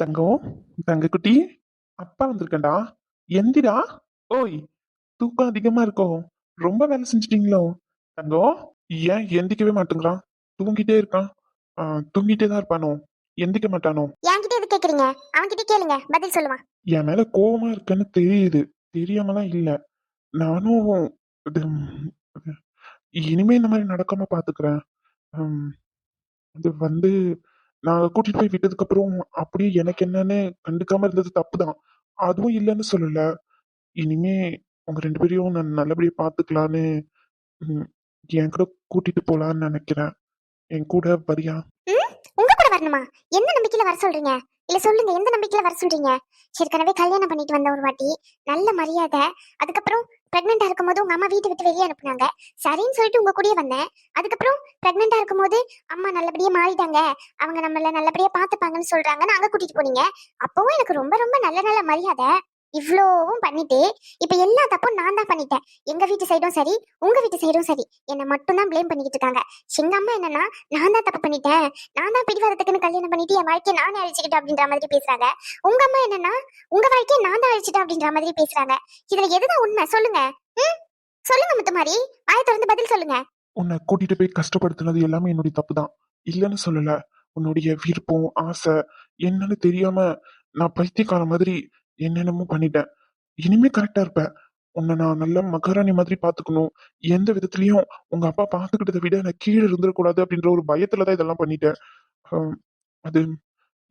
தங்கம் தங்க குட்டி அப்பா வந்திருக்கேன்டா. எந்திரா? ஓய் தூக்கம் அதிகமா இருக்கோ? ரொம்ப வேலை செஞ்சிட்டீங்களோ? தங்கம் ஏன் எந்திக்கவே மாட்டேங்கிறான்? தூங்கிட்டே இருக்கான். தூங்கிட்டே தான் இருப்பானோ? எந்திக்க மாட்டானோ? என்கிட்ட எது கேக்குறீங்க? அவன்கிட்ட கேளுங்க பதில் சொல்லுவான். என் மேல கோவமா இருக்கேன்னு தெரியுது. தெரியாமலாம் இல்ல. நானும் இனிமே இந்த மாதிரி நடக்காம பாத்துக்கிறேன். அது வந்து நான் கூட்டிட்டு போய் விட்டதுக்கு அப்புறம் அப்படியே எனக்கு என்னன்னு கண்டுக்காம இருந்தது தப்பு தான் அதுவும் இல்லைன்னு சொல்லல. இனிமே உங்க ரெண்டு பேரையும் நான் நல்லபடியா பாத்துக்கலான்னு ம், என் கூட கூட்டிட்டு போலான்னு நினைக்கிறேன். என் கூட வரியா? ம் உங்க கூட வரணுமா? எந்த நம்பிக்கையில வர சொல்றீங்க? இல்ல சொல்லுங்க எந்த நம்பிக்கையில வர சொல்றீங்க? ஏற்கனவே கல்யாணம் பண்ணிட்டு வந்த ஒரு வாட்டி நல்ல மரியாதை அதுக்கப்புறம் பிரெக்னெண்டா இருக்கும்போது உங்க அம்மா வீட்டை விட்டு வெளியே அனுப்புனாங்க. சரின்னு சொல்லிட்டு உங்க கூடயே வந்தேன். அதுக்கப்புறம் பிரெக்னெண்டா இருக்கும்போது அம்மா நல்லபடியா மாறிட்டாங்க. அவங்க நம்மள நல்லபடியா பாத்துப்பாங்கன்னு சொல்றாங்க. நாங்க கூட்டிட்டு போனீங்க. அப்பவும் எனக்கு ரொம்ப ரொம்ப நல்ல நல்ல மரியாதை. இவ்வளோவும் பண்ணிட்டு இப்ப எல்லா தப்பும் நான் தான் பண்ணிட்டேன். எங்க வீட்டு சைடும் சரி உங்க வீட்டு சைடும் சரி. என்னை மட்டும் தான் ப்ளேம் பண்ணிக்கிட்டு இருக்காங்க. எங்க அம்மா என்னன்னா நான் தான் தப்பு பண்ணிட்டேன். நான் தான் பிடிவாதத்துக்குன்னு கல்யாணம் பண்ணிட்டு என் வாழ்க்கையை நானே அழிச்சுக்கிட்டேன் அப்படின்ற மாதிரி பேசுறாங்க. உங்க அம்மா என்னன்னா உங்க வாழ்க்கையை நான் தான் அழிச்சிட்டேன் அப்படின்ற மாதிரி பேசுறாங்க. இதுல எதுதான் உண்மை? சொல்லுங்க. ம்? சொல்லுங்க முத்துமாரி. வாயை திறந்து பதில் சொல்லுங்க. உன்னை கூட்டிட்டு போய் கஷ்டப்படுத்தினது எல்லாமே என்னுடைய தப்பு தான் இல்லைன்னு சொல்லல. உன்னுடைய விருப்பம் ஆசை என்னன்னு தெரியாம நான் பைத்தியக்கார மாதிரி என்னென்னமோ பண்ணிட்டேன். இனிமே கரெக்டா இருப்பேன். உன்னை நான் நல்ல மகாராணி மாதிரி பாத்துக்கணும் எந்த விதத்துலயும் உங்க அப்பா பாத்துக்கிட்டதை விட நான் கீழே இருந்துடக்கூடாது அப்படின்ற ஒரு பயத்துலதான் இதெல்லாம் பண்ணிட்டேன். அது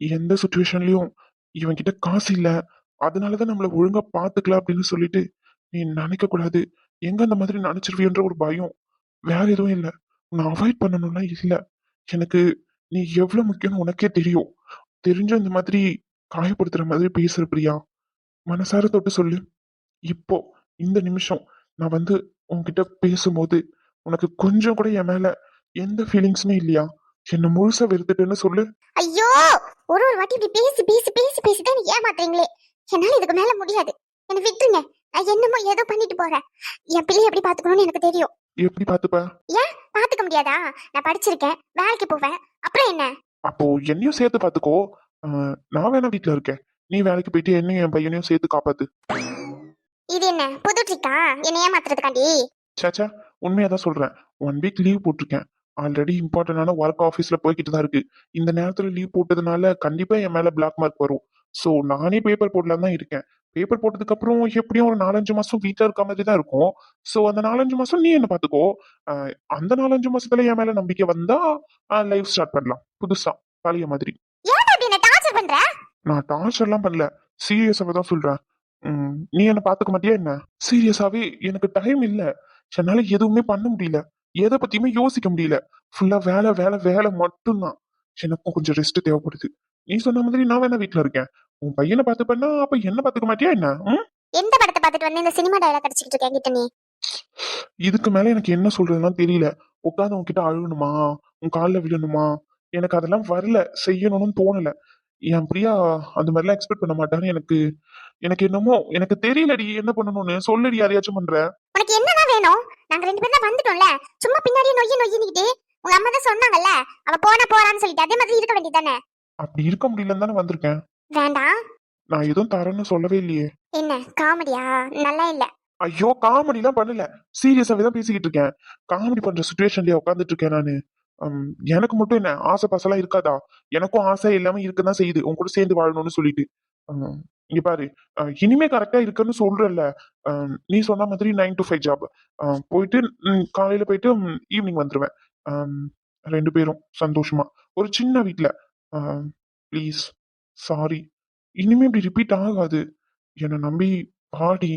எந்த சுச்சுவேஷன்லயும் இவன் கிட்ட காசு இல்ல. அதனாலதான் நம்மள ஒழுங்கா பாத்துக்கலாம் அப்படின்னு சொல்லிட்டு நீ நினைக்க கூடாது எங்க அந்த மாதிரி நினைச்சிருவியன்ற ஒரு பயம். வேற எதுவும் இல்ல. உன்னை அவாய்ட் பண்ணணும்னா இல்ல. எனக்கு நீ எவ்வளவு முக்கியம்னு உனக்கே தெரியும். தெரிஞ்ச இந்த மாதிரி காயப்படுத்துற மாதிரி பேசுற பிரியா. மனசார தொட்டு சொல்லு. இப்போ இந்த நிமிஷம் நான் வந்து உன்கிட்ட பேசும்போது உனக்கு கொஞ்சம் கூட என் மேல எந்த ஃபீலிங்ஸுமே இல்லையா? என்ன முழுசா வெறுத்துட்டேன்னு சொல்லு. ஐயோ! ஒரு ஒரு வாட்டி இப்படி பேசி பேசி பேசி பேசி தான் ஏமாத்துறீங்களே. என்னால இதுக்கு மேல முடியாது. என்னை விட்டுருங்க. நான் என்னமோ ஏதோ பண்ணிட்டு போறேன். என் பிள்ளைய எப்படி பாத்துக்கணும்னு எனக்கு தெரியும். எப்படி பாத்துப்ப பாத்துக்க முடியாதா? நான் படிச்சிருக்கேன். வேலைக்கு போவேன். அப்புறம் என்ன? அப்போ என்னையும் சேர்த்து பாத்துக்கோ நான் வேணா வீட்ல இருக்கேன். நீ வேலைக்கு போயிட்டு என்னையும் என் பையனையும் சேர்த்து காப்பாத்து. இது என்ன? புது ட்ரிக்கா என்ன ஏமாத்துறதுக்காண்டி? சேச்சா உண்மையா தான் சொல்றேன். ஒன் வீக் லீவ் போட்டிருக்கேன். ஆல்ரெடி இம்பார்ட்டன்டான ஒர்க் ஆஃபீஸ்ல போய்கிட்டு தான் இருக்கு. இந்த நேரத்துல லீவ் போட்டதுனால கண்டிப்பா என் மேல பிளாக் மார்க் வரும். ஸோ நானே பேப்பர் போடலாம் தான் இருக்கேன். பேப்பர் போட்டதுக்கு அப்புறம் எப்படியும் ஒரு நாலஞ்சு மாசம் வீட்ல இருக்க மாதிரி தான் இருக்கும். ஸோ அந்த நாலஞ்சு மாசம் நீ என்ன பாத்துக்கோ? ஆஹ் அந்த நாலஞ்சு மாசத்துல என் மேல நம்பிக்கை வந்தா லைஃப் ஸ்டார்ட் பண்ணலாம். புதுசா பழைய மாதிரி ஏன்டா அப்படி என்ன டார்ச்சர் பண்ற நான் டார்ச்சர்லாம் பண்ணல. சீரியஸாவே தான் சொல்றேன். உம், நீ என்ன பாத்துக்க மாட்டியா என்ன? சீரியஸாவே எனக்கு டைம் இல்ல. என்னால எதுவுமே பண்ண முடியல. எதை பத்தியுமே யோசிக்க முடியல. ஃபுல்லா வேலை வேலை வேலை மட்டும்தான். எனக்கும் கொஞ்சம் ரெஸ்ட் தேவைப்படுது. நீ சொன்ன மாதிரி நான் வேணா வீட்ல இருக்கேன். உன் பையனை பார்த்து பண்ணா அப்ப என்ன பாத்துக்க மாட்டியா என்ன? ம்? எந்த படத்தை பார்த்துட்டு வந்து? இந்த சினிமா டயலாக் அடிச்சுக்கிட்டு இருக்கேன் கிட்ட நீ. இதுக்கு மேல எனக்கு என்ன சொல்றதுன்னா தெரியல. உட்காந்து உன்கிட்ட அழுகணுமா? உன் கால்ல விழணுமா? எனக்கு அதெல்லாம் வரல. செய்யணும்னு தோணல. என் பிரியா அந்த மாதிரிலாம் எக்ஸ்பெக்ட் பண்ண மாட்டான்னு எனக்கு எனக்கு என்னமோ எனக்கு தெரியலடி என்ன பண்ணணும்னு. சொல்லடி யாரையாச்சும் பண்ற. உனக்கு என்னதான் வேணும்? நாங்க ரெண்டு பேரும் தான் வந்துட்டோம்ல. சும்மா பின்னாடி நொய்ய நொய்யினிக்கிட்டு உங்க அம்மா தான் சொன்னாங்கல்ல அவ போனா போறான்னு சொல்லிட்டு அதே மாதிரி இருக்க வேண்டியதானே அப்படி இருக்க முடியலன்னு தானே வந்திருக்கேன். வேண்டாம். நான் எதுவும் தரேன்னு சொல்லவே இல்லையே. என்ன காமெடியா? நல்லா இல்ல. ஐயோ காமெடிலாம் பண்ணல. சீரியஸாவே தான் பேசிக்கிட்டு இருக்கேன். காமெடி பண்ற சுச்சுவேஷன்லயே உட்காந்துட்டு இருக்கேன் நானு. எனக்கு மட்டும் என்ன ஆசை பாசெல்லாம் இருக்காதா? எனக்கும் ஆசை எல்லாமே இருக்குதான் செய்யுது. உன் கூட சேர்ந்து வாழணும்னு சொல்லிட்டு. இங்க பாரு. இனிமே கரெக்டா இருக்குன்னு சொல்றல நீ சொன்ன மாதிரி நைன் டு ஃபைவ் ஜாப் போயிட்டு காலையில போயிட்டு ஈவினிங் வந்துருவேன். ரெண்டு பேரும் சந்தோஷமா. ஒரு சின்ன வீட்டுல ப்ளீஸ் சாரி இனிமே இப்படி ரிப்பீட் ஆகாது. என்னை நம்பி பாடி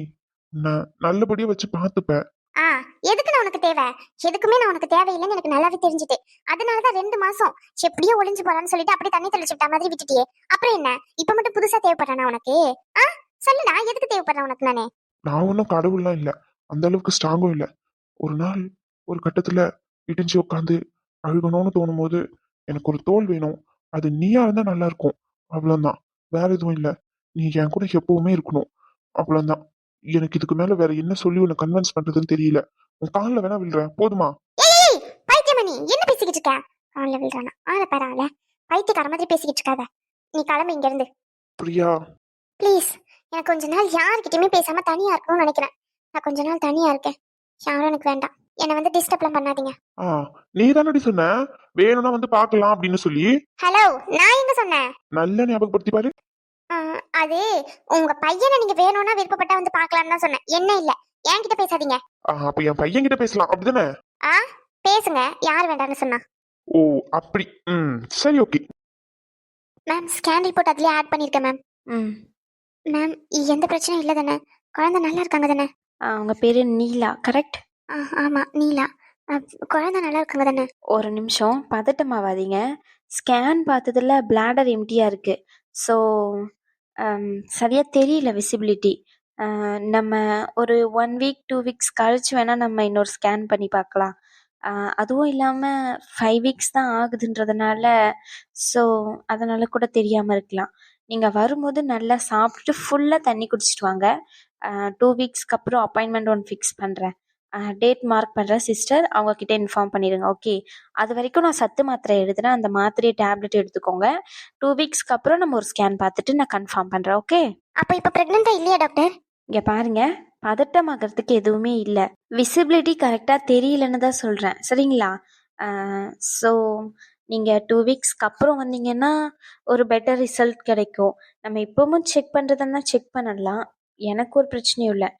நான் நல்லபடியா வச்சு பார்த்துப்பேன் ஆ எதுக்கு நான் உனக்கு தேவை. எதுக்குமே நான் உனக்கு தேவையில்லைன்னு எனக்கு நல்லாவே தெரிஞ்சுட்டு அதனாலதான் ரெண்டு மாசம் எப்படியோ ஒளிஞ்சு போறான்னு சொல்லிட்டு அப்படியே தண்ணி தெளிச்சுட்டா மாதிரி விட்டுட்டியே. அப்புறம் என்ன? இப்ப மட்டும் புதுசா தேவைப்படுறேனா உனக்கு? ஆ? சொல்லுடா எதுக்கு தேவைப்படுறேன் உனக்கு நானே? நான் ஒன்றும் கடவுள்லாம் இல்லை. அந்த அளவுக்கு ஸ்ட்ராங்கும் இல்லை. ஒரு நாள் ஒரு கட்டத்துல இடிஞ்சு உட்காந்து அழுகணும்னு தோணும் போது எனக்கு ஒரு தோல் வேணும். அது நீயா இருந்தா நல்லா இருக்கும். அவ்வளவுதான். வேற எதுவும் இல்லை. நீ என் கூட எப்பவுமே இருக்கணும். அவ்வளவுதான். எனக்கு இதுக்கு மேல வேற என்ன சொல்லி உன்னை கன்வின்ஸ் பண்றதுன்னு தெரியல. காலில் வேணா விழுறேன். போதுமா? ஏய் பைத்தியமணி என்ன பேசிக்கிட்டு இருக்க? ஆள விழுறானா? ஆள பாரு ஆள பைத்தியக்கார மாதிரி பேசிக்கிட்டு இருக்காத. நீ கிளம்பு இங்க இருந்து. பிரியா. ப்ளீஸ் எனக்கு கொஞ்ச நாள் யார்கிட்டயுமே பேசாம தனியா இருக்கணும்னு நினைக்கிறேன். நான் கொஞ்ச நாள் தனியா இருக்கேன். யாரும் எனக்கு வேண்டாம். என்னை வந்து டிஸ்டர்ப்லாம் பண்ணாதீங்க. ஆ நீ தானடி சொன்ன? வேணும்னா வந்து பார்க்கலாம் அப்படின்னு சொல்லி. ஹலோ நான் எங்க சொன்னேன்? நல்ல ஞாபகப்படுத்தி பாரு. ஆ, அது உங்க பையனை நீங்க வேணும்னா விருப்பப்பட்டா வந்து பார்க்கலாம்னு தான் சொன்னேன். என்ன இல்ல. என்கிட்ட பேசாதீங்க. அப்ப என் பையன் கிட்ட பேசலாம். அப்படிதானே? ஆ பேசுங்க. யார் வேண்டாம்னு சொன்னா. ஓ அப்படி. ம் சரி ஓகே. மேம் ஸ்கேன் ரிப்போர்ட் அதுலயே ஆட் பண்ணிருக்கேன் மேம். ம். மேம் எந்த பிரச்சனையும் இல்லை தானே? குழந்தை நல்லா இருக்காங்க தானே? அவங்க பேர் நீலா கரெக்ட் ஆ ஆமா நீலா. ஆ, குழந்தை நல்லா இருக்காங்க தானே? ஒரு நிமிஷம் பதட்டமாவாதீங்க. ஸ்கேன் பார்த்ததுல பிளாடர் எம்டியாக இருக்குது ஸோ சரியாக தெரியல விசிபிலிட்டி நம்ம ஒரு ஒன் வீக் டூ வீக்ஸ் கழிச்சு வேணால் நம்ம இன்னொரு ஸ்கேன் பண்ணி பார்க்கலாம். அதுவும் இல்லாமல் ஃபைவ் வீக்ஸ் தான் ஆகுதுன்றதுனால ஸோ அதனால கூட தெரியாமல் இருக்கலாம். நீங்கள் வரும்போது நல்லா சாப்பிட்டுட்டு ஃபுல்லாக தண்ணி குடிச்சிட்டு வாங்க. டூ வீக்ஸ்க்கு அப்புறம் அப்பாயின்மெண்ட் ஒன்று ஃபிக்ஸ் பண்ணுறேன் டேட் மார்க் பண்ணுறேன் சிஸ்டர் அவங்கக்கிட்ட இன்ஃபார்ம் பண்ணிடுங்க ஓகே அது வரைக்கும் நான் சத்து மாத்திரை எழுதுனேன் அந்த மாத்திரையை டேப்லெட் எடுத்துக்கோங்க. டூ வீக்ஸ்க்கு அப்புறம் நம்ம ஒரு ஸ்கேன் பார்த்துட்டு நான் கன்ஃபார்ம் பண்ணுறேன் ஓகே அப்ப இப்ப பிரெக்னெண்டா இல்லையா டாக்டர் இங்கே பாருங்க பதட்டமாகறதுக்கு எதுவுமே இல்லை. விசிபிலிட்டி கரெக்டாக தெரியலன்னு தான் சொல்கிறேன் சரிங்களா? ஸோ நீங்கள் டூ வீக்ஸ்க்கு அப்புறம் வந்தீங்கன்னா ஒரு பெட்டர் ரிசல்ட் கிடைக்கும். நம்ம இப்போவும் செக் பண்ணுறதுன்னா செக் பண்ணலாம். எனக்கு ஒரு பிரச்சனையும் இல்லை.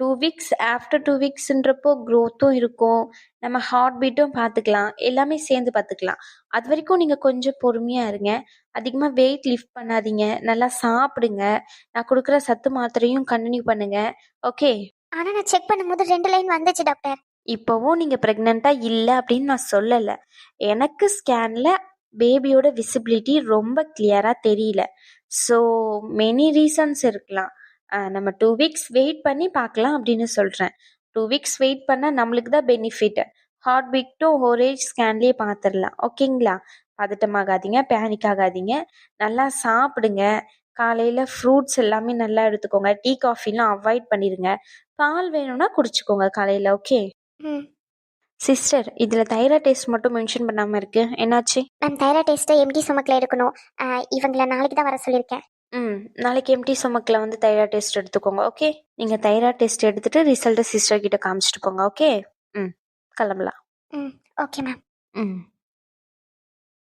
டூ வீக்ஸ் ஆஃப்டர் டூ வீக்ஸ்ன்றப்போ க்ரோத்தும் இருக்கும். நம்ம ஹார்ட் பீட்டும் பார்த்துக்கலாம். எல்லாமே சேர்ந்து பார்த்துக்கலாம். அது வரைக்கும் நீங்கள் கொஞ்சம் பொறுமையாக இருங்க. அதிகமாக வெயிட் லிஃப்ட் பண்ணாதீங்க. நல்லா சாப்பிடுங்க. நான் கொடுக்குற சத்து மாத்திரையும் கண்டினியூ பண்ணுங்க. ஓகே ஆனா நான் செக் பண்ணும்போது ரெண்டு லைன் வந்துச்சு டாக்டர் இப்போவும் நீங்கள் ப்ரெக்னெண்ட்டாக இல்லை அப்படின்னு நான் சொல்லலை. எனக்கு ஸ்கேனில் பேபியோட விசிபிலிட்டி ரொம்ப கிளியராக தெரியல. ஸோ மெனி ரீசன்ஸ் இருக்கலாம். நம்ம டூ வீக்ஸ் வெயிட் பண்ணி பார்க்கலாம் அப்படின்னு சொல்கிறேன் டூ வீக்ஸ் வெயிட் பண்ணால் நம்மளுக்கு தான் பெனிஃபிட் ஹார்ட் பீட்டும் ஹோரேஜ் ஸ்கேன்லேயே பார்த்துடலாம். ஓகேங்களா பதட்டமாகாதீங்க பேனிக் ஆகாதீங்க நல்லா சாப்பிடுங்க. காலையில் ஃப்ரூட்ஸ் எல்லாமே நல்லா எடுத்துக்கோங்க. டீ காஃபிலாம் அவாய்ட் பண்ணிடுங்க பால் வேணும்னா குடிச்சுக்கோங்க காலையில் ஓகே சிஸ்டர் இதில் தைராய்ட் டெஸ்ட் மட்டும் மென்ஷன் பண்ணாமல் இருக்கு. என்னாச்சு? மேம் தைராய்ட் டெஸ்ட்டை எம்டி சுமக்கில் எடுக்கணும். இவங்கள நாளைக்கு தான் வர சொல்லியிருக்கேன். ம் நாளைக்கு எம்டி ஸ்டொமக்கில் வந்து தைராய்ட் டெஸ்ட் எடுத்துக்கோங்க ஓகே நீங்கள் தைராய்ட் டெஸ்ட் எடுத்துட்டு ரிசல்ட்டை சிஸ்டர் கிட்ட காமிச்சிட்டு போங்க ஓகே ம் கிளம்பலாம். ம் ஓகே மேம் ம்.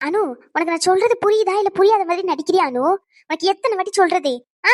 அனு உனக்கு நான் சொல்றது புரியுதா? இல்ல புரியாத மாதிரி நடிக்கிறியா அனு? உனக்கு எத்தனை வாட்டி சொல்றது? ஆ?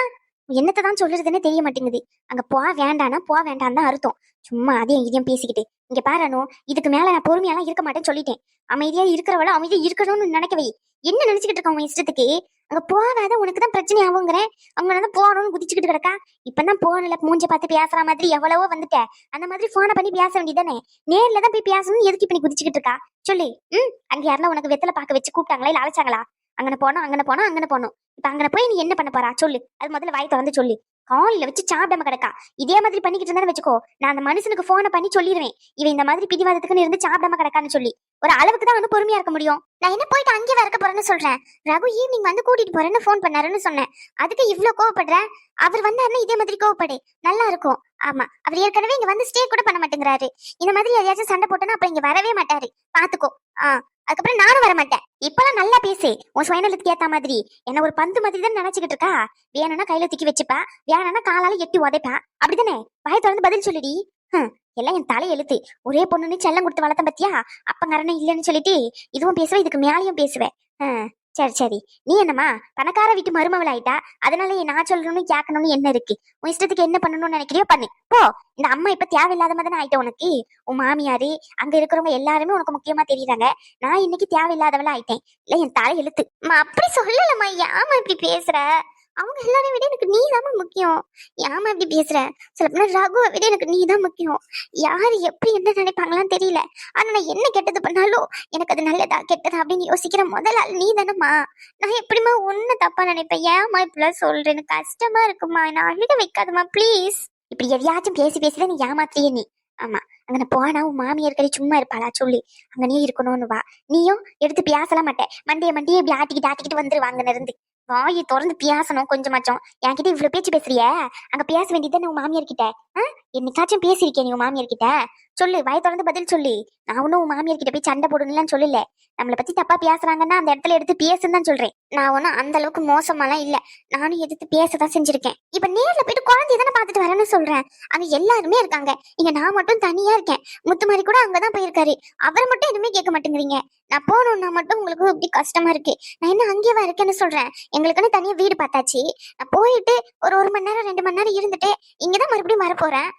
என்னத்தை தான் சொல்றதுன்னே தெரிய மாட்டேங்குது. அங்க போ வேண்டானா போ வேண்டாம் தான் அர்த்தம். சும்மா அதையும் இதையும் பேசிக்கிட்டு. இங்க பாரு அனு இதுக்கு மேல நான் பொறுமையெல்லாம் இருக்க மாட்டேன்னு சொல்லிட்டேன். அமைதியா இருக்கிறவள அமைதியா இருக்கணும்னு நினைக்கவே. என்ன நினைச்சுக்கிட்டு இருக்க உன் இஷ்டத்துக்கு? அங்க போகாத உனக்கு தான் பிரச்சனை ஆகுங்கிறேன் அவங்க தான் போகணும்னு குதிச்சுக்கிட்டு கிடக்கா. இப்பதான் போனல மூஞ்ச பார்த்து பேசுற மாதிரி எவ்வளவோ வந்துட்ட. அந்த மாதிரி போனை பண்ணி பேச வேண்டியதானே நேர்ல தான் போய் பேசணும்னு எதுக்கு இப்ப நீ குதிச்சுக்கிட்டு இருக்கா? சொல்லி. ம் அங்க யாருன்னா உனக்கு வெத்தலை பார்க்க வச்சு கூப்பிட்டாங்களா இல்ல அழைச்சாங்களா? அங்கன போனோம் அங்கன போனோம் அங்கன போனோம். இப்ப அங்க போய் நீ என்ன பண்ண போறா? சொல்லு. அது முதல்ல வாய் திறந்து சொல்லு. காலில் வச்சு சாப்பிடாம கிடக்கா. இதே மாதிரி பண்ணிக்கிட்டு இருந்தா வச்சுக்கோ. நான் அந்த மனுஷனுக்கு போனை பண்ணி சொல்லிடுவேன் இவன் இந்த மாதிரி பிடிவாதத்துக்குன்னு இருந்து சாப்பிடாம கிடக்கான்னு சொல்லி. ஒரு அளவுக்கு தான் வந்து பொறுமையா இருக்க முடியும். நான் என்ன போயிட்டு அங்கே வரக்க போறேன்னு சொல்றேன்? ரகு ஈவினிங் வந்து கூட்டிட்டு போறேன்னு ஃபோன் பண்ணாருன்னு சொன்னேன். அதுக்கு இவ்ளோ கோவப்படுற? அவர் வந்தாருன்னா இதே மாதிரி கோவப்படு. நல்லா இருக்கும். ஆமா அவர் ஏற்கனவே இங்க வந்து ஸ்டே கூட பண்ண மாட்டேங்கிறாரு. இந்த மாதிரி எதையாச்சும் சண்டை போட்டோன்னா அப்புறம் இங்க வரவே மாட்டாரு. பாத்துக்கோ. ஆ அதுக்கப்புறம் நானும் வர மாட்டேன். இப்பெல்லாம் நல்லா பேசு. உன் சுயநலத்துக்கு ஏத்த மாதிரி. என்ன ஒரு பந்து மாதிரி தான் நினைச்சுக்கிட்டு இருக்கா? வேணும்னா கையில தூக்கி வச்சுப்பா. வேணும்னா காலால எட்டி உதைப்பா. அப்படிதானே வாய் திறந்து பதில் சொல்லுடி. ஹம், எல்லாம் என் தலை எழுத்து ஒரே பொண்ணுன்னு செல்லம் கொடுத்து வளர்த்தேன் பத்தியா? அப்பங்கரனே இல்லைன்னு சொல்லிட்டு இதுவும் பேசுவேன் இதுக்கு மேலேயும் பேசுவேன் சரி சரி. நீ என்னம்மா? பணக்கார வீட்டு மருமவள் ஆயிட்டா? அதனால நான் சொல்லணும்னு கேட்கணும்னு என்ன இருக்கு? உன் இஷ்டத்துக்கு என்ன பண்ணணும்னு நினைக்கிறியோ பண்ணு. போ. இந்த அம்மா இப்ப தேவையில்லாத மாதிரி ஆயிட்ட உனக்கு? உன் மாமியாரு அங்க இருக்கிறவங்க எல்லாருமே உனக்கு முக்கியமா தெரியுறாங்க. நான் இன்னைக்கு தேவையில்லாதவளா ஆயிட்டேன். இல்ல என் தலை எழுத்து அப்படி சொல்லலம்மா. ஏமா இப்படி பேசுற? அவங்க எல்லாரையும் விட எனக்கு நீ தான் முக்கியம். ஏமா இப்படி பேசுற? சில பேர் ரகுவை விட எனக்கு நீ தான் முக்கியம். யாரு எப்படி என்ன நினைப்பாங்களான்னு தெரியல. ஆனா நான் என்ன கெட்டது பண்ணாலும் எனக்கு அது நல்லதா கெட்டதா அப்படின்னு யோசிக்கிற முதல் ஆள் நீ தானம்மா நான் எப்படிம்மா ஒண்ணு தப்பா நினைப்பேன்? ஏமா இப்படிலாம் சொல்றேன் எனக்கு கஷ்டமா இருக்குமா நான் அழுக வைக்காதம்மா ப்ளீஸ் இப்படி எதையாச்சும் பேசி பேசிதான் நீ ஏமாத்திய நீ. ஆமா அங்க போனா உன் மாமியார் கறி சும்மா இருப்பாளா? சொல்லி. அங்க நீ இருக்கணும்னு வா. நீயும் எடுத்து பேசலாம் மாட்டேன் மண்டைய மண்டைய இப்படி ஆட்டிக்கிட்டு ஆட்டிக்கிட்டு வந்துருவாங்க இருந்து. வாயை திறந்து பேசணும் கொஞ்சமாச்சும். என்கிட்ட இவ்வளவு பேச்சு பேசுறிய. அங்க பேச வேண்டியது உன் மாமியார் கிட்ட என்னைக்காச்சும் பேசியிருக்கேன் நீ உன் மாமியார் கிட்ட சொல்லு வாய தொடர்ந்து பதில் சொல்லி. நான் ஒன்றும் உன் மாமியார் கிட்ட போய் சண்டை போடணும்லாம் சொல்லல. நம்மளை பத்தி தப்பா பேசுறாங்கன்னா அந்த இடத்துல எடுத்து பேசுன்னு தான் சொல்றேன். நான் ஒன்றும் அந்த அளவுக்கு மோசமாலாம் இல்ல. நானும் எதிர்த்து பேசதான் செஞ்சிருக்கேன். இப்ப நேர்ல போயிட்டு குழந்தைய தானே பாத்துட்டு வரேன்னு சொல்றேன். அங்க எல்லாருமே இருக்காங்க. இங்க நான் மட்டும் தனியா இருக்கேன். முத்துமாரி கூட அங்கதான் போயிருக்காரு. அவரை மட்டும் எதுவுமே கேட்க மாட்டேங்கிறீங்க. நான் போகணும்னா மட்டும் உங்களுக்கு இப்படி கஷ்டமா இருக்கு. நான் என்ன அங்கேயே இருக்கேன்னு சொல்றேன். எங்களுக்குன்னு தனியா வீடு பார்த்தாச்சு. நான் போயிட்டு ஒரு ஒரு மணி நேரம் ரெண்டு மணி நேரம் இருந்துட்டு இங்கதான் மறுபடியும் வர போறேன்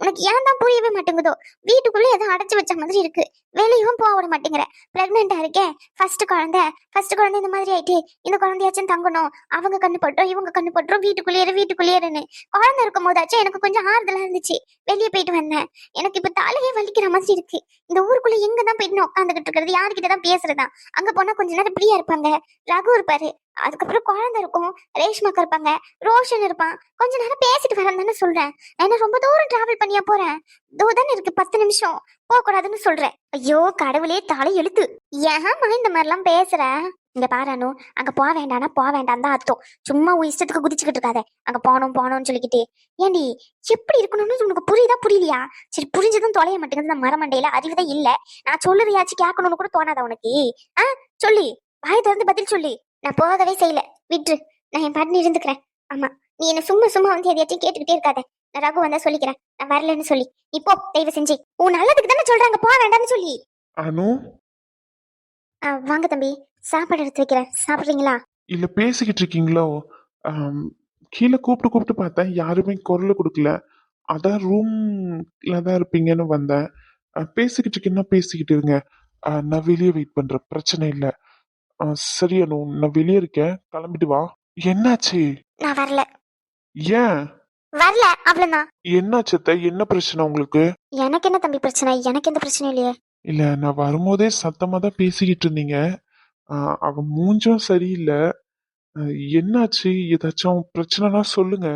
உனக்கு ஏன் தான் புரியவே மாட்டேங்குதோ? வீட்டுக்குள்ள ஏதோ அடைச்சு வச்ச மாதிரி இருக்கு. வெளியும் போக விட மாட்டேங்கிற. பிரெக்னெண்டா இருக்கேன் ஃபர்ஸ்ட் குழந்தை. ஃபர்ஸ்ட் குழந்தை இந்த மாதிரி ஆயிட்டு. இந்த குழந்தையாச்சும் தங்கணும். அவங்க கண்ணு போட்டுரும் இவங்க கண்ணு போட்டுரும். வீட்டுக்குள்ளேயே வீட்டுக்குள்ளேயேன்னு குழந்தை இருக்கும் போதாச்சும் எனக்கு கொஞ்சம் ஆறுதலா இருந்துச்சு. வெளியே போயிட்டு வந்தேன். எனக்கு இப்ப தலையே வலிக்கிற மாதிரி இருக்கு. இந்த ஊருக்குள்ள எங்க தான் போயிட்டு உட்காந்துக்கிட்டு இருக்கிறது? யார்கிட்ட தான் பேசுறதா? அங்க போனா கொஞ்ச நேரம் இப்படியா இருப்பாங்க. ரகு இருப்பாரு. அதுக்கப்புறம் குழந்தை இருக்கும். ரேஷ்மாக்கா இருப்பாங்க. ரோஷன் இருப்பான். கொஞ்ச நேரம் பேசிட்டு வரேன் தானே சொல்றேன். ஏன்னா ரொம்ப தூரம் டிராவல் பண்ணியா போறேன். தோ தானே இருக்கு பத்து நிமிஷம். போக கூடாதுன்னு சொல்றேன். ஐயோ கடவுளே தலை எழுத்து. ஏமா இந்த மாதிரிலாம் பேசுற? இங்க பாரு அங்க போக வேண்டாம்னா போக வேண்டாம் தான் அர்த்தம். சும்மா உன் இஷ்டத்துக்கு குதிச்சுக்கிட்டு இருக்காத. அங்க போனோம் போனோம்னு சொல்லிக்கிட்டு. ஏண்டி எப்படி இருக்கணும்னு உனக்கு புரியுதா புரியலையா? சரி புரிஞ்சதும் தொலைய மாட்டேங்குது. இந்த மரமண்டையில அறிவுதான் இல்ல. நான் சொல்லுறியாச்சும் கேட்கணும்னு கூட தோணாத உனக்கு? ஆ சொல்லி. வாய் திறந்து பதில் சொல்லி. நான் போகவே செய்யல. விட்டு நான் என் பாட்டு இருந்துக்கிறேன். ஆமா நீ என்ன சும்மா சும்மா வந்து எதையாச்சும் கேட்டுக்கிட்டே இருக்காத. நான் ரகு வந்தா சொல்லிக்கிறேன். நான் வரலன்னு சொல்லி. நீ போ தயவு செஞ்சு. உன் நல்லதுக்கு தானே சொல்றாங்க போக வேண்டாம்னு சொல்லி. அனு? ஆ, வாங்க தம்பி. சாப்பாடு எடுத்து வைக்கிறேன். சாப்பிட்றீங்களா? இல்ல பேசிக்கிட்டு இருக்கீங்களோ? ஆம், கீழே கூப்பிட்டு கூப்பிட்டு பார்த்தேன். யாருமே குரல் கொடுக்கல. அதான் ரூம்ல தான் இருப்பீங்கன்னு வந்தேன். பேசிக்கிட்டு இருக்கீங்கன்னா பேசிக்கிட்டு இருங்க? நான் வெளியே வெயிட் பண்றேன். பிரச்சனை இல்லை. ஆ, சரி அனு. நான் வெளியே இருக்கேன். கிளம்பிட்டு வா. என்னாச்சு? நான் வரல. ஏன்? வரல அவ்வளவுதான். என்னாச்சு அத்தை? என்ன பிரச்சனை உங்களுக்கு? எனக்கு என்ன தம்பி பிரச்சனை? எனக்கு எந்த பிரச்சனையும் இல்லையே. இல்ல நான் வரும்போதே சத்தமா தான் பேசிக்கிட்டு இருந்தீங்க. ஆ, அவ மூஞ்சும் சரியில்லை. என்னாச்சு? ஏதாச்சும் பிரச்சனைனா சொல்லுங்க.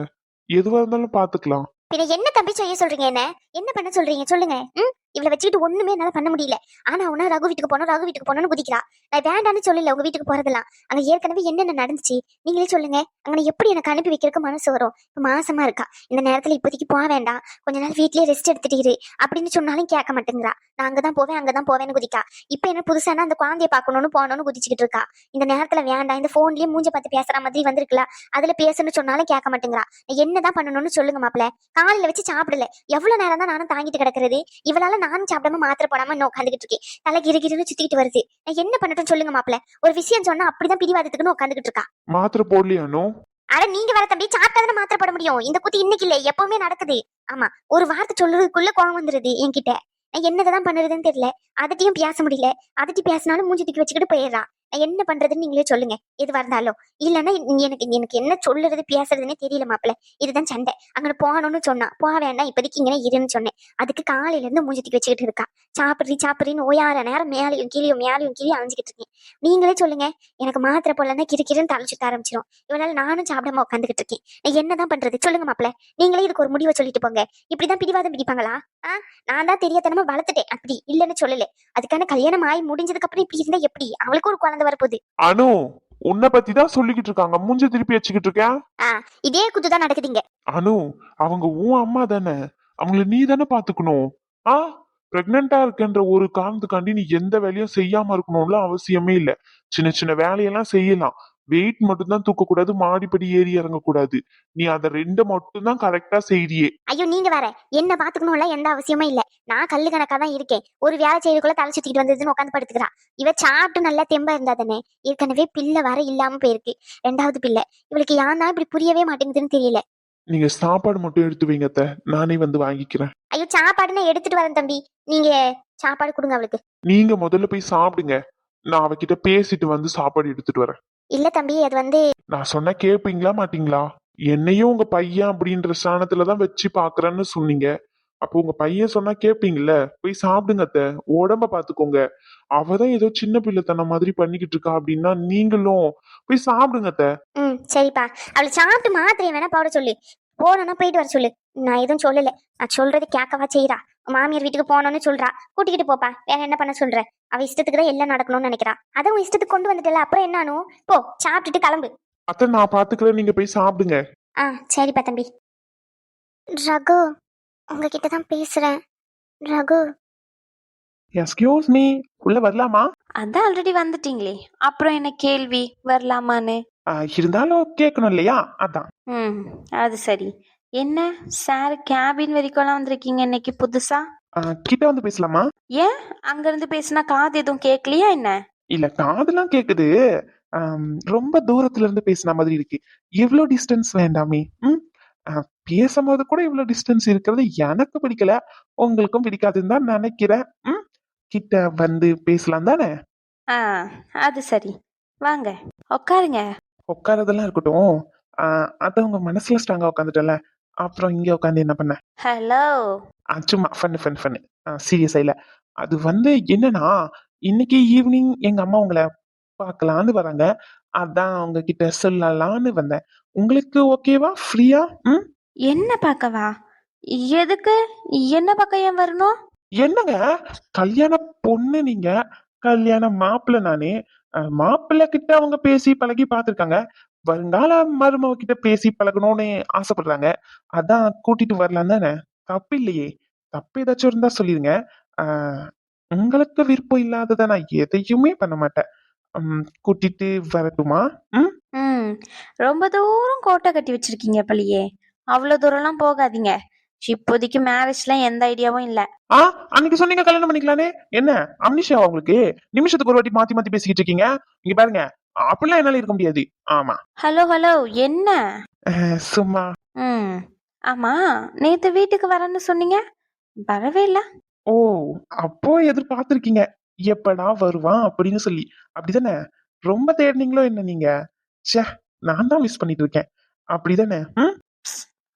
எதுவா இருந்தாலும் பாத்துக்கலாம். பின்ன என்ன தம்பி செய்ய சொல்றீங்க என்ன? என்ன பண்ண சொல்றீங்க? சொல்லுங்க. ம்? இவளை வச்சுக்கிட்டு ஒண்ணுமே என்னால பண்ண முடியல. ஆனா அவனா ரகு வீட்டுக்கு போனோம் ரகு வீட்டுக்கு போனோம்னு குதிக்கிறா. நான் வேண்டாம்னு சொல்லல உங்க வீட்டுக்கு போறதெல்லாம். அங்க ஏற்கனவே என்னென்ன நடந்துச்சு நீங்களே சொல்லுங்க. அங்கே எப்படி எனக்கு அனுப்பி வைக்கிறதுக்கு மனசு வரும்? இப்போ மாசமா இருக்கா. இந்த நேரத்துல இப்போதைக்கு போக வேண்டாம். கொஞ்ச நாள் வீட்லயே ரெஸ்ட் எடுத்துட்டு அப்படின்னு சொன்னாலும் கேட்க மாட்டேங்கிறா. நான் அங்கதான் போவேன் அங்கதான் போவேன்னு குதிக்கா. இப்ப என்ன புதுசானா அந்த குழந்தைய பார்க்கணும்னு போனோம்னு குதிச்சுக்கிட்டு இருக்கா. இந்த நேரத்துல வேண்டாம் இந்த போன்லயே மூஞ்ச பார்த்து பேசுற மாதிரி வந்திருக்குல அதுல பேசணும்னு சொன்னாலும் கேட்க மாட்டேங்கிறா. என்னதான் பண்ணணும்னு சொல்லுங்க மாப்பிள்ள காலையில வச்சு சாப்பிடல. எவ்வளவு நேரம் தான் நானும் தாங்கிட்டு கிடக்குறது? இவளால நானும் சாப்பிடாம மாத்திரை போடாம இன்னும் உட்காந்துக்கிட்டு இருக்கேன். தலை கிருகிருன்னு சுத்திக்கிட்டு வருது. நான் என்ன பண்ணட்டும் சொல்லுங்க மாப்பிள. ஒரு விஷயம் சொன்னா அப்படிதான் பிடிவாதத்துக்குன்னு உட்காந்துக்கிட்டு இருக்கா. மாத்திரை போடலையானோ அட நீங்க வர தம்பி சாப்பிட்டா மாத்திரை போட முடியும். இந்த குத்தி இன்னைக்கு இல்ல எப்பவுமே நடக்குது. ஆமா ஒரு வார்த்தை சொல்றதுக்குள்ள கோவம் வந்துருது என்கிட்ட. நான் என்னதான் பண்ணுறதுன்னு தெரியல. அதட்டியும் பேச முடியல. அதட்டி பேசினாலும் மூஞ்சி தூக்கி வச்சுக்கிட்டு போயிடுறா. நான் என்ன பண்றதுன்னு நீங்களே சொல்லுங்க. எதுவா இருந்தாலும். இல்லைன்னா எனக்கு எனக்கு என்ன சொல்லுறது பேசுறதுன்னே தெரியல மாப்பிள்ள. இதுதான் சண்டை. அங்கே போகணும்னு சொன்னா போக வேண்டாம் இப்போதைக்கு இங்கே இருன்னு சொன்னேன். அதுக்கு காலையில இருந்து மூஞ்சத்துக்கு வச்சுக்கிட்டு இருக்கா. சாப்பிட்றி சாப்பிட்றின்னு ஓயார நேரம் மேலையும் கீழையும் மேலையும் கீழே அழிஞ்சிக்கிட்டு இருக்கேன். நீங்களே சொல்லுங்க. எனக்கு மாத்திரை போலன்னா கிறுக்கிறுன்னு தலை சுத்த ஆரம்பிச்சிடும் இவனால நானும் சாப்பிடாம உட்காந்துக்கிட்டு இருக்கேன். நான் என்னதான் பண்றது? சொல்லுங்க மாப்பிள்ள. நீங்களே இதுக்கு ஒரு முடிவை சொல்லிட்டு போங்க. இப்படிதான் பிடிவாதம் பிடிப்பாங்களா? ஆ? நான் தான் தெரியாதனமா வளர்த்துட்டேன். அப்படி இல்லைன்னு சொல்லல. அதுக்கான கல்யாணம் ஆகி முடிஞ்சதுக்கு அப்புறம் இப்படி இருந்தா எப்படி? அவளுக்கு ஒரு குழந்தை வரப்போகுது. அனு உன்னை பத்தி தான் சொல்லிக்கிட்டு இருக்காங்க. மூஞ்ச திருப்பி வச்சுக்கிட்டு இருக்கேன் ஆ இதே குத்து தான் நடக்குதுங்க அனு அவங்க உன் அம்மா தானே. அவங்கள நீ தானே பாத்துக்கணும். ஆ பிரெக்னெண்டா இருக்கன்ற ஒரு காரணத்துக்காண்டி நீ எந்த வேலையும் செய்யாம இருக்கணும்ல அவசியமே இல்ல. சின்ன சின்ன வேலையெல்லாம் செய்யலாம். வெயிட் மட்டும் தான் தூக்க கூடாது மாடிப்படி ஏறி இறங்க கூடாது நீ அத ரெண்டு மட்டும் தான் கரெக்டா செய்றியே. ஐயோ நீங்க வேற. என்ன பாத்துக்கணும்ல எந்த அவசியமும் இல்ல. நான் கல்லு கணக்கா தான் இருக்கேன். ஒரு வேலை செய்யறதுக்குள்ள தலை சுத்திட்டு வந்ததுன்னு உட்காந்து படுத்துக்கிறா இவ சாப்பிட்டு நல்லா தெம்பா இருந்தா தானே. ஏற்கனவே பிள்ளை வர இல்லாம போயிருக்கு. ரெண்டாவது பிள்ளை. இவளுக்கு தான் இப்படி புரியவே மாட்டேங்குதுன்னு தெரியல. நீங்க சாப்பாடு மட்டும் எடுத்து வைங்க அத்தை. நானே வந்து வாங்கிக்கிறேன். ஐயோ சாப்பாடுன்னு எடுத்துட்டு வரேன் தம்பி. நீங்க சாப்பாடு கொடுங்க அவளுக்கு. நீங்க முதல்ல போய் சாப்பிடுங்க. நான் அவகிட்ட பேசிட்டு வந்து சாப்பாடு எடுத்துட்டு வரேன். இல்ல தம்பி அது வந்து நான் சொன்னா கேப்பீங்களா மாட்டீங்களா? என்னையும் உங்க பையன் அப்படின்ற ஸ்தானத்துலதான் வச்சு பாக்குறேன்னு சொன்னீங்க. அப்போ உங்க பையன் சொன்னா கேப்பீங்கல்ல? போய் சாப்பிடுங்க அத்தை. உடம்ப பாத்துக்கோங்க. அவதான் ஏதோ சின்ன பிள்ளைத்தனம் மாதிரி பண்ணிக்கிட்டு இருக்கா அப்படின்னா நீங்களும் போய் சாப்பிடுங்க அத்தை. ம் சரிப்பா. அவளை சாப்பிட்டு மாத்திரையை வேணா போட சொல்லு. போனோன்னா போயிட்டு வர சொல்லு. நான் எதுவும் சொல்லல. நான் சொல்றது கேட்கவா செய்யறா மாமியார் வீட்டுக்கு போனோன்னு சொல்றா. கூட்டிக்கிட்டு போப்பா. வேற என்ன பண்ண சொல்ற? அவ இஷ்டத்துக்கு தான் எல்லாம் நடக்கணும்னு நினைக்கிறா. அதை உன் இஷ்டத்துக்கு கொண்டு வந்துட்டல. அப்புறம் என்னானோ போ சாப்பிட்டுட்டு கிளம்பு. அத்தை நான் பாத்துக்கிறேன் நீங்க போய் சாப்பிடுங்க. ஆ சரிப்பா தம்பி. ரகு உங்ககிட்ட தான் பேசுறேன். ரகு. எஸ்கியூஸ் மீ உள்ள வரலாமா? அதான் ஆல்ரெடி வந்துட்டீங்களே. அப்புறம் என்ன கேள்வி? வரலாமான்னு? இருந்தாலும் கேட்கணும் இல்லையா? அதான். ம் அது சரி. என்ன சார் கேபின் வரைக்கும்லாம் வந்திருக்கீங்க இன்னைக்கு புதுசா? கிட்ட வந்து பேசலாமா? ஏன்? அங்கிருந்து பேசினா காது எதுவும் கேட்கலையா என்ன? இல்ல காதெல்லாம் கேக்குது. ரொம்ப தூரத்துல இருந்து பேசின மாதிரி இருக்கு. இவ்ளோ டிஸ்டன்ஸ் வேண்டாமே. ம்? பேசும்போது கூட இவ்ளோ டிஸ்டன்ஸ் இருக்கிறது எனக்கு பிடிக்கல. உங்களுக்கும் பிடிக்காதுன்னு தான் நினைக்கிறேன். ம்? கிட்ட வந்து பேசலாம் தானே? ஆ அது சரி. வாங்க உட்காருங்க. உட்காரதெல்லாம் இருக்கட்டும். அதான் உங்க மனசுல ஸ்ட்ராங்கா உட்காந்துட்டல அப்புறம் இங்க உட்காந்து என்ன பண்ண? ஹலோ சும்மா ஃபன் ஃபன் ஃபன் சீரியஸா இல்ல. அது வந்து என்னன்னா இன்னைக்கு ஈவினிங் எங்க அம்மா உங்களை பார்க்கலான்னு வராங்க. அதான் உங்ககிட்ட சொல்லலாம்னு வந்தேன். உங்களுக்கு ஓகேவா ஃப்ரீயா ம்? என்ன பார்க்கவா? எதுக்கு? என்ன பார்க்க ஏன் வரணும்? என்னங்க? கல்யாண பொண்ணு நீங்க கல்யாண மாப்பிள்ளை நானே மாப்பிள்ளை கிட்ட அவங்க பேசி பழகி பார்த்துருக்காங்க வருங்கால மருமவ கிட்ட பேசி பழகணும்னு ஆசைப்படுறாங்க. அதான் கூட்டிட்டு வரலாம் தானே? தப்பு இல்லையே. தப்பு ஏதாச்சும் இருந்தா சொல்லிடுங்க உங்களுக்கு விருப்பம் இல்லாததை நான் எதையுமே பண்ண மாட்டேன். கூட்டிட்டு வரட்டுமா? ம்? ம். ரொம்ப தூரம் கோட்டை கட்டி வச்சிருக்கீங்க பள்ளியே அவ்வளோ தூரம்லாம் போகாதீங்க. இப்போதைக்கு மேரேஜ்லாம் எந்த ஐடியாவும் இல்லை. ஆ அன்னைக்கு சொன்னீங்க கல்யாணம் பண்ணிக்கலானே என்ன? அம்னிஷா உங்களுக்கு? நிமிஷத்துக்கு ஒரு வாட்டி மாத்தி மாத்தி பேசிக்கிட்டு இருக்கீங்க. இங்க பாருங்க. அப்படிலாம் என்னால இருக்க முடியாது. ஆமா. ஹலோ ஹலோ என்ன? சும்மா. ம். ஆமா. நேத்து வீட்டுக்கு வரேன்னு சொன்னீங்க. வரவே இல்லை. ஓ அப்போ எதிர்பார்த்திருக்கீங்க. எப்படா வருவான் அப்படின்னு சொல்லி. அப்படிதானே? ரொம்ப தேடினீங்களோ என்ன நீங்க? ச்சே நான் தான் மிஸ் பண்ணிட்டு இருக்கேன். அப்படிதானே? ம்?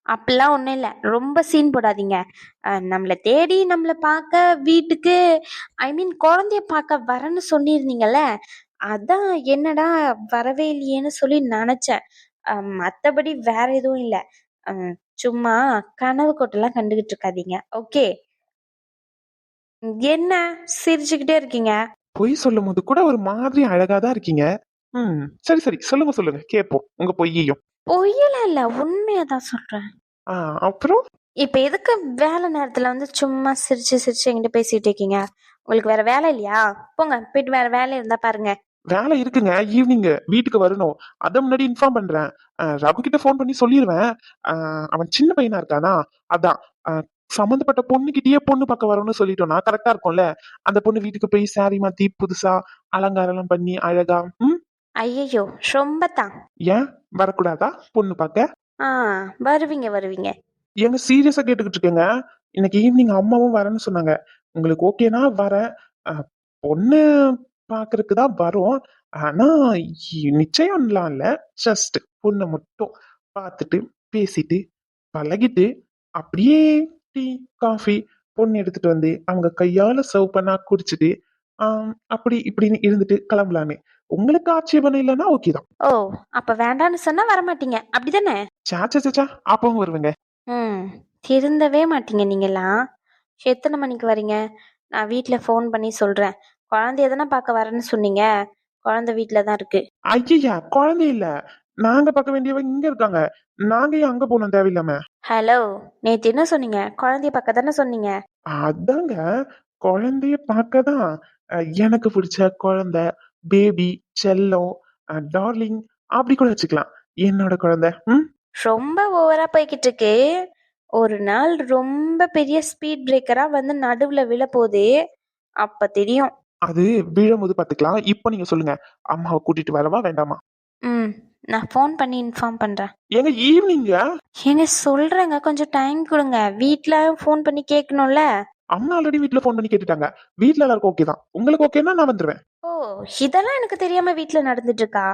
அப்படிலாம் ஒன்றும் இல்லை. ரொம்ப சீன் போடாதீங்க. நம்மளை தேடி நம்மளை பார்க்க வீட்டுக்கு ஐ மீன் குழந்தைய பார்க்க வரேன்னு சொல்லியிருந்தீங்கல்ல அதான் என்னடா வரவே இல்லையேன்னு சொல்லி நினச்சேன். மற்றபடி வேற எதுவும் இல்லை. சும்மா கனவு கொட்டெல்லாம் கண்டுகிட்டு இருக்காதீங்க. ஓகே? என்ன சிரிச்சுக்கிட்டே இருக்கீங்க? பொய் சொல்லும் போது கூட ஒரு மாதிரி அழகா தான் இருக்கீங்க. ம் சரி சரி. சொல்லுங்க சொல்லுங்க. கேட்போம். உங்க பொய்யையும். பொய்யலாம் இல்லை உண்மையை தான் சொல்கிறேன் ஆ அப்புறம்? இப்போ எதுக்கு வேலை நேரத்தில் வந்து சும்மா சிரிச்சு சிரிச்சு என்கிட்ட பேசிட்டு இருக்கீங்க? உங்களுக்கு வேற வேலை இல்லையா? போங்க போயிட்டு வேற வேலை இருந்தா பாருங்க. வேலை இருக்குங்க ஈவினிங் வீட்டுக்கு வரணும். அதை முன்னாடி இன்ஃபார்ம் பண்றேன். அஹ், ரகு கிட்ட ஃபோன் பண்ணி சொல்லிடுவேன் அஹ், அவன் சின்ன பையனா இருக்கானா? அதான். அஹ், சம்மந்தப்பட்ட பொண்ணுகிட்டயே பொண்ணு பார்க்க வரணும்னு சொல்லிட்டோம்னா கரெக்டா இருக்கும்ல? அந்த பொண்ணு வீட்டுக்கு போய் saree மாத்தி புதுசா அலங்காரம் எல்லாம் பண்ணி அழகா ம்? ஐயோ ரொம்ப தான் ஏன்? வரக்கூடாதா? பொண்ணு பார்க்க? ஆ வருவீங்க வருவீங்க. எங்க சீரியஸா கேட்டுக்கிட்டு இருக்கேங்க. இன்னைக்கு ஈவினிங் அம்மாவும் வரேன்னு சொன்னாங்க. உங்களுக்கு ஓகேனா வரேன். பொண்ணு பாக்குறதுக்கு தான் வரும். ஆனா நிச்சயம்லாம் இல்ல. ஜஸ்ட் பொண்ணை மட்டும் பார்த்துட்டு பேசிட்டு பழகிட்டு அப்படியே டீ காஃபி பொண்ணு எடுத்துட்டு வந்து அவங்க கையால சர்வ் பண்ணா குடிச்சிட்டு அப்படி இப்படின்னு இருந்துட்டு கிளம்பலான்னு உங்களுக்கு ஆட்சேபணம் இல்லைன்னா ஓகே தான். ஓ அப்ப வேண்டான்னு சொன்னா வரமாட்டீங்க. அப்படிதானே? சாச்சா சாச்சா அப்பவும் வருவேங்க. ம் திருந்தவே மாட்டீங்க நீங்கெல்லாம். எத்தனை மணிக்கு வரீங்க? நான் வீட்டில் ஃபோன் பண்ணி சொல்கிறேன் குழந்தைய தானே பார்க்க வரேன்னு சொன்னீங்க? குழந்தை வீட்டில் தான் இருக்கு. ஐயா குழந்தை இல்ல. நாங்க பார்க்க வேண்டியவங்க இங்க இருக்காங்க. நாங்க ஏன் அங்க போனோம் தேவையில்லாம? ஹலோ நேற்று என்ன சொன்னீங்க? குழந்தைய பார்க்க தானே சொன்னீங்க? அதாங்க குழந்தைய பார்க்க தான் எனக்கு பிடிச்ச குழந்தை பேபி செல்லம் டார்லிங் அப்படி கூட வச்சுக்கலாம். என்னோட குழந்தை ம்? ரொம்ப ஓவரா போய்கிட்டு இருக்கு ஒரு நாள் ரொம்ப பெரிய ஸ்பீட் பிரேக்கரா வந்து நடுவுல விழ போகுது அப்ப தெரியும். அது விழும்போது பாத்துக்கலாம் இப்போ நீங்க சொல்லுங்க. அம்மாவை கூட்டிட்டு வரவா வேண்டாமா? ம். நான் ஃபோன் பண்ணி இன்ஃபார்ம் பண்றேன். எங்க ஈவினிங்க ஏங்க சொல்றேங்க. கொஞ்சம் டைம் கொடுங்க. வீட்ல ஃபோன் பண்ணி கேட்கணும்ல? அம்மா ஆல்ரெடி வீட்ல ஃபோன் பண்ணி கேட்டுட்டாங்க. வீட்ல எல்லாருக்கும் ஓகே தான். உங்களுக்கு ஓகேனா நான் வந்துருவேன். ஓ இதெல்லாம் எனக்கு தெரியாம வீட்ல நடந்துட்டு இருக்கா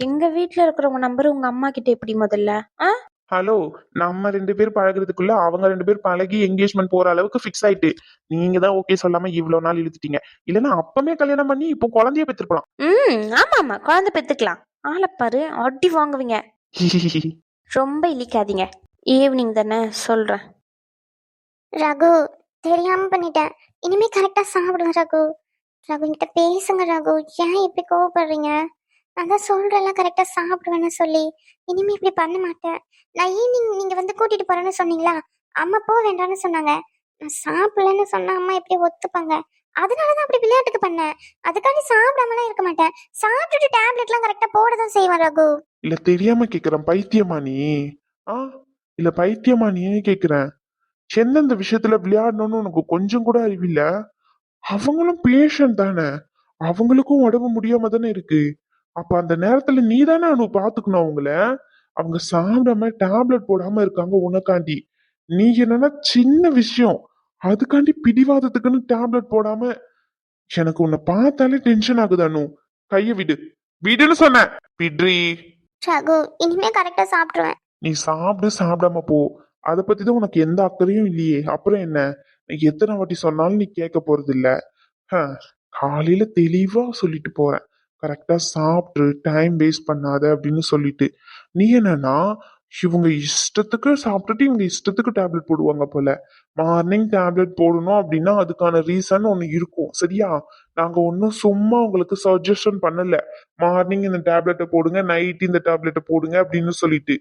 எங்க வீட்ல இருக்கிறவங்க நம்பர் உங்க அம்மா கிட்ட எப்படி முதல்ல? ஆ? ஹலோ நம்ம ரெண்டு பேர் பழகுறதுக்குள்ள அவங்க ரெண்டு பேர் பழகி என்கேஜ்மெண்ட் போற அளவுக்கு ஃபிக்ஸ் ஆயிட்டு. நீங்க தான் ஓகே சொல்லாம இவ்வளவு நாள் இழுத்துட்டீங்க. இல்லைன்னா அப்பமே கல்யாணம் பண்ணி இப்போ குழந்தைய பெற்றிருக்கலாம் ம் ஆமா ஆமா. குழந்தை பெத்துக்கலாம். ஆளப்பாரு அடி வாங்குவீங்க. ரொம்ப இழிக்காதீங்க. ஈவினிங் தானே சொல்றேன். ரகு தெரியாம பண்ணிட்டேன் இனிமே கரெக்டா சாப்பிடுங்க ரகு. ரகு கிட்ட பேசுங்க ரகு. ஏன் இப்படி கோவப்படுறீங்க? நான் தான் சொல்றேன்ல கரெக்டா சாப்பிடுவேன்னு சொல்லி. இனிமே இப்படி பண்ண மாட்டேன். நான் ஈவினிங் நீங்க வந்து கூட்டிட்டு போறேன்னு சொன்னீங்களா? அம்மா போக வேண்டாம்னு சொன்னாங்க. நான் சாப்பிடலன்னு சொன்னா அம்மா எப்படி ஒத்துப்பாங்க. அதனாலதான் அப்படி விளையாட்டுக்கு பண்ணேன். அதுக்காண்டி சாப்பிடாமலாம் இருக்க மாட்டேன். சாப்பிட்டுட்டு டேப்லெட்லாம் கரெக்டா போட தான் செய்வேன் ரகு. இல்ல தெரியாம கேக்குறேன். பைத்தியமா நீ? ஆ? இல்ல பைத்தியமா நீ? கேக்குறேன். எந்தெந்த விஷயத்துல விளையாடணும்னு உனக்கு கொஞ்சம் கூட அறிவில்ல? அவங்களும் பேஷண்ட் தானே. அவங்களுக்கும் உடம்பு முடியாம தானே இருக்கு. அப்ப அந்த நேரத்துல நீ தானே அனு பாத்துக்கணும் அவங்கள? அவங்க சாப்பிடாம டேப்லெட் போடாம இருக்காங்க உனக்காண்டி. நீ என்னன்னா சின்ன விஷயம். அதுக்காண்டி பிடிவாதத்துக்குன்னு டேப்லெட் போடாம எனக்கு உன்னை பார்த்தாலே டென்ஷன் ஆகுது அனு. கைய விடு. விடுன்னு சொன்னேன். விட்ரி ரகு இனிமே கரெக்டா சாப்பிடுவேன் நீ சாப்பிடு சாப்பிடாம போ. அதை பத்தி தான் உனக்கு எந்த அக்கறையும் இல்லையே. அப்புறம் என்ன? நீ எத்தனை வாட்டி சொன்னாலும் நீ கேட்க போறது இல்ல ஹம், காலையில தெளிவா சொல்லிட்டு போறேன். கரெக்டா சாப்பிட்டு டைம் வேஸ்ட் பண்ணாத அப்படின்னு சொல்லிட்டு. நீ என்னன்னா இவங்க இஷ்டத்துக்கு சாப்பிட்டுட்டு இவங்க இஷ்டத்துக்கு டேப்லெட் போடுவாங்க போல. மார்னிங் டேப்லெட் போடணும் அப்படின்னா அதுக்கான ரீசன் ஒன்று இருக்கும். சரியா? நாங்கள் ஒன்றும் சும்மா உங்களுக்கு சஜஷன் பண்ணல. மார்னிங் இந்த டேப்லெட்டை போடுங்க நைட் இந்த டேப்லெட்டை போடுங்க அப்படின்னு சொல்லிட்டு.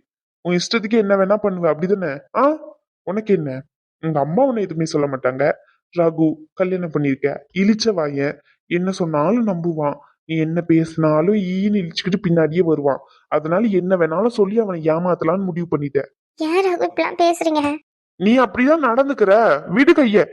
உன் இஷ்டத்துக்கு என்ன வேணா பண்ணுவ அப்படிதானே? ஆ? உனக்கு என்ன? உங்க அம்மா உன்னை எதுவுமே சொல்ல மாட்டாங்க. ரகு கல்யாணம் பண்ணிருக்க இழிச்ச வாய என்ன சொன்னாலும் நம்புவான். நீ என்ன பேசினாலும் ஈன்னு இழிச்சுக்கிட்டு பின்னாடியே வருவான். அதனால என்ன வேணாலும் சொல்லி அவனை ஏமாத்தலாம்னு முடிவு பண்ணிட்ட. ஏன் ரகு பேசுறீங்க? நீ அப்படிதான் நடந்துக்கிற. விடு கைய.